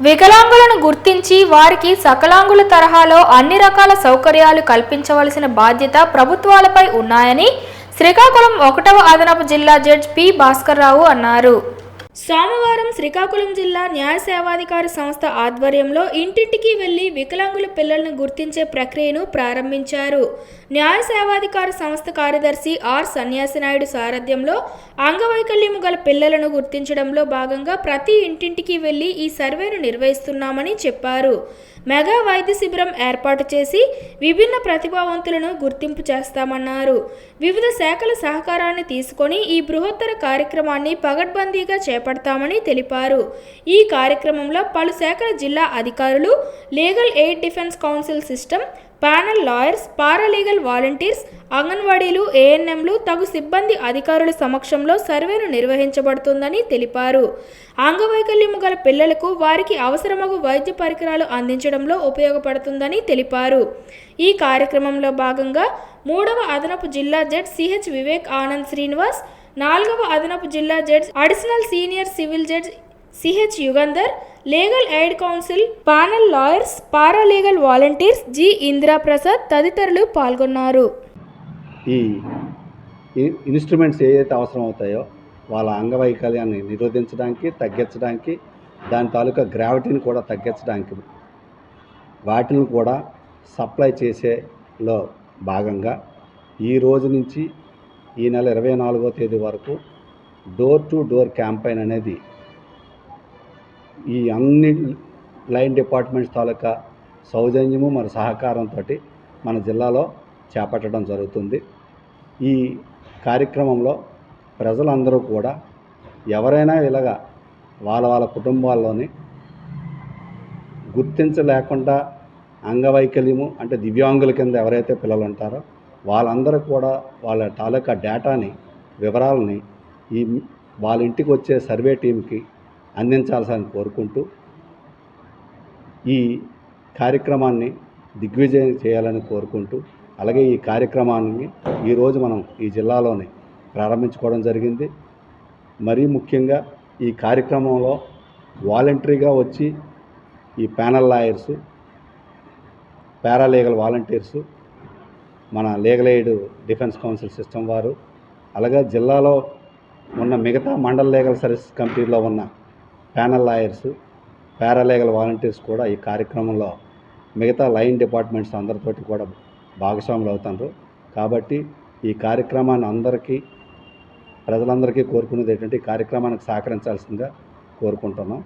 వికలాంగులను గుర్తించి వారికి సకలాంగుల తరహాలో అన్ని రకాల సౌకర్యాలు కల్పించవలసిన బాధ్యత ప్రభుత్వాలపై ఉన్నాయని శ్రీకాకుళం ఒకటవ అదనపు జిల్లా జడ్జ్ పి భాస్కర్రావు అన్నారు. సోమవారం శ్రీకాకుళం జిల్లా న్యాయ సేవాధికారి సంస్థ ఆధ్వర్యంలో ఇంటింటికి వెళ్ళి వికలాంగుల పిల్లలను గుర్తించే ప్రక్రియను ప్రారంభించారు. న్యాయ సేవాధికార సంస్థ కార్యదర్శి ఆర్ సన్యాసినాయుడు సారథ్యంలో అంగవైకల్యం గల పిల్లలను గుర్తించడంలో భాగంగా ప్రతి ఇంటింటికి వెళ్ళి ఈ సర్వేను నిర్వహిస్తున్నామని చెప్పారు. మెగా వైద్య శిబిరం ఏర్పాటు చేసి విభిన్న ప్రతిభావంతులను గుర్తింపు చేస్తామన్నారు. వివిధ శాఖల సహకారాన్ని తీసుకొని ఈ బృహత్తర కార్యక్రమాన్ని పగడ్బందీగా చేపడతామని తెలిపారు. ఈ కార్యక్రమంలో పలు శాఖల జిల్లా అధికారులు legal aid defence council system panel lawyers paralegal volunteers అంగన్వాడీలు ఏఎన్ఎంలు తగు సిబ్బంది అధికారుల సమక్షంలో సర్వేను నిర్వహించబడుతుందని తెలిపారు. అంగవైకల్యము గల పిల్లలకు వారికి అవసరమగు వైద్య పరికరాలు అందించడంలో ఉపయోగపడుతుందని తెలిపారు. ఈ కార్యక్రమంలో భాగంగా మూడవ అదనపు జిల్లా జడ్జ్ సిహెచ్ వివేక్ ఆనంద్ శ్రీనివాస్ నాలుగవ అదనపు జిల్లా judge additional senior civil judge CH Yugandhar legal aid council panel lawyers paralegal volunteers G Indira Prasad తదితరులు పాల్గొన్నారు. ఈ ఇన్స్ట్రుమెంట్స్ ఏదైతే అవసరం అవుతాయో వాళ్ళ అంగవైకల్యాన్ని నిరోధించడానికి తగ్గించడానికి దాని తాలూకా గ్రావిటీని కూడా తగ్గించడానికి వాటిని కూడా సప్లై చేసేలో భాగంగా ఈ రోజు నుంచి ఈ నెల ఇరవై నాలుగో తేదీ వరకు డోర్ టు డోర్ క్యాంపెయిన్ అనేది ఈ అన్ని లైన్ డిపార్ట్మెంట్స్ తాలూకా సౌజన్యము మరి సహకారంతో మన జిల్లాలో చేపట్టడం జరుగుతుంది. ఈ కార్యక్రమంలో ప్రజలందరూ కూడా ఎవరైనా ఇలాగ వాళ్ళ వాళ్ళ కుటుంబాల్లోని గుర్తించలేకుండా అంగవైకల్యము అంటే దివ్యాంగుల కింద ఎవరైతే పిల్లలు ఉంటారో వాళ్ళందరూ కూడా వాళ్ళ తాలూకా డేటాని వివరాలని ఈ వాళ్ళ ఇంటికి వచ్చే సర్వే టీంకి అందించాల్సని కోరుకుంటూ ఈ కార్యక్రమాన్ని దిగ్విజయం చేయాలని కోరుకుంటూ అలాగే ఈ కార్యక్రమాన్ని ఈరోజు మనం ఈ జిల్లాలోనే ప్రారంభించుకోవడం జరిగింది. మరీ ముఖ్యంగా ఈ కార్యక్రమంలో వాలంటరీగా వచ్చి ఈ ప్యానల్ లాయర్స్ పారాలీగల్ వాలంటీర్సు మన legal aid defence council system వారు అలాగే జిల్లాలో ఉన్న మిగతా మండల లీగల్ సర్వీస్ కమిటీలో ఉన్న ప్యానల్ లాయర్స్ పారాలీగల్ వాలంటీర్స్ కూడా ఈ కార్యక్రమంలో మిగతా లైన్ డిపార్ట్మెంట్స్ అందరితోటి కూడా భాగస్వాములు అవుతారు. కాబట్టి ఈ కార్యక్రమాన్ని అందరికీ ప్రజలందరికీ కోరుకునేది ఏంటంటే ఈ కార్యక్రమానికి సహకరించాల్సిందిగా కోరుకుంటున్నాం.